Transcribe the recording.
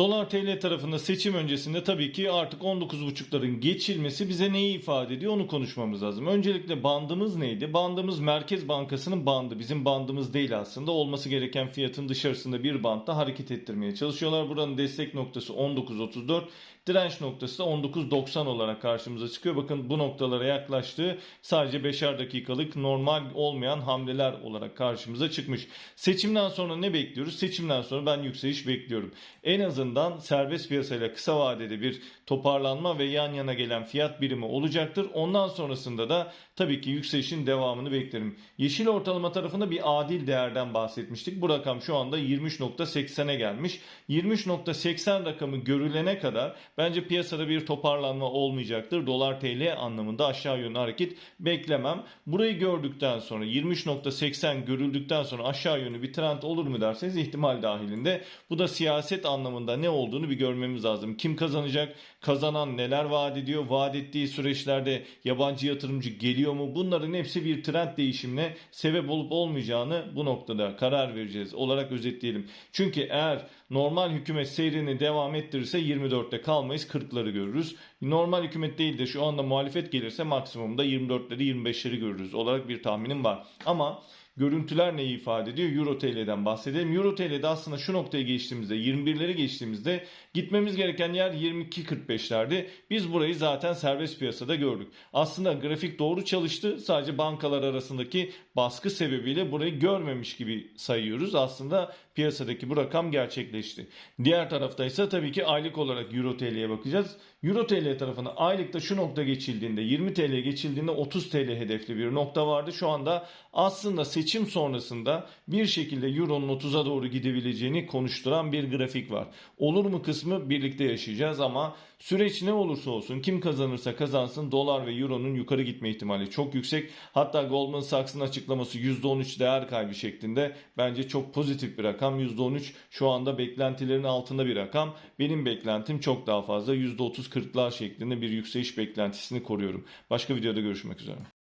Dolar TL tarafında seçim öncesinde tabii ki artık 19.5'ların geçilmesi bize neyi ifade ediyor onu konuşmamız lazım. Öncelikle bandımız neydi? Bandımız Merkez Bankası'nın bandı. Bizim bandımız değil aslında. Olması gereken fiyatın dışarısında bir bantta hareket ettirmeye çalışıyorlar. Buranın destek noktası 19.34, direnç noktası da 19.90 olarak karşımıza çıkıyor. Bakın bu noktalara yaklaştığı sadece 5'er dakikalık normal olmayan hamleler olarak karşımıza çıkmış. Seçimden sonra ne bekliyoruz? Seçimden sonra ben yükseliş bekliyorum. En azından serbest piyasayla kısa vadede bir toparlanma ve yan yana gelen fiyat birimi olacaktır. Ondan sonrasında da tabii ki yükselişin devamını beklerim. Yeşil ortalama tarafında bir adil değerden bahsetmiştik. Bu rakam şu anda 23.80'e gelmiş. 23.80 rakamı görülene kadar bence piyasada bir toparlanma olmayacaktır. Dolar TL anlamında aşağı yönlü hareket beklemem. Burayı gördükten sonra 23.80 görüldükten sonra aşağı yönlü bir trend olur mu derseniz ihtimal dahilinde. Bu da siyaset anlamında ne olduğunu bir görmemiz lazım. Kim kazanacak? Kazanan neler vaat ediyor? Vaat ettiği süreçlerde yabancı yatırımcı geliyor mu? Bunların hepsi bir trend değişimine sebep olup olmayacağını bu noktada karar vereceğiz olarak özetleyelim. Çünkü eğer normal hükümet seyrini devam ettirirse 24'te kalmayız 40'ları görürüz. Normal hükümet değil de şu anda muhalefet gelirse maksimumda 24'leri 25'leri görürüz olarak bir tahminim var. Ama görüntüler neyi ifade ediyor? Euro TL'den bahsedelim. Euro TL'de aslında şu noktaya geçtiğimizde 21'leri geçtiğimizde gitmemiz gereken yer 22.45'lerdi. Biz burayı zaten serbest piyasada gördük. Aslında grafik doğru çalıştı. Sadece bankalar arasındaki baskı sebebiyle burayı görmemiş gibi sayıyoruz. Aslında piyasadaki bu rakam gerçekleşti. Diğer tarafta ise tabii ki aylık olarak Euro TL'ye bakacağız. Euro TL tarafına aylıkta şu nokta geçildiğinde 20 TL geçildiğinde 30 TL hedefli bir nokta vardı. Şu anda aslında seçim sonrasında bir şekilde Euro'nun 30'a doğru gidebileceğini konuşturan bir grafik var. Olur mu kısmı birlikte yaşayacağız ama süreç ne olursa olsun kim kazanırsa kazansın dolar ve Euro'nun yukarı gitme ihtimali çok yüksek. Hatta Goldman Sachs'ın açıklaması %13 değer kaybı şeklinde bence çok pozitif bir rakam. %13 şu anda beklentilerin altında bir rakam. Benim beklentim çok daha fazla %30-40'lar şeklinde bir yükseliş beklentisini koruyorum. Başka videoda görüşmek üzere.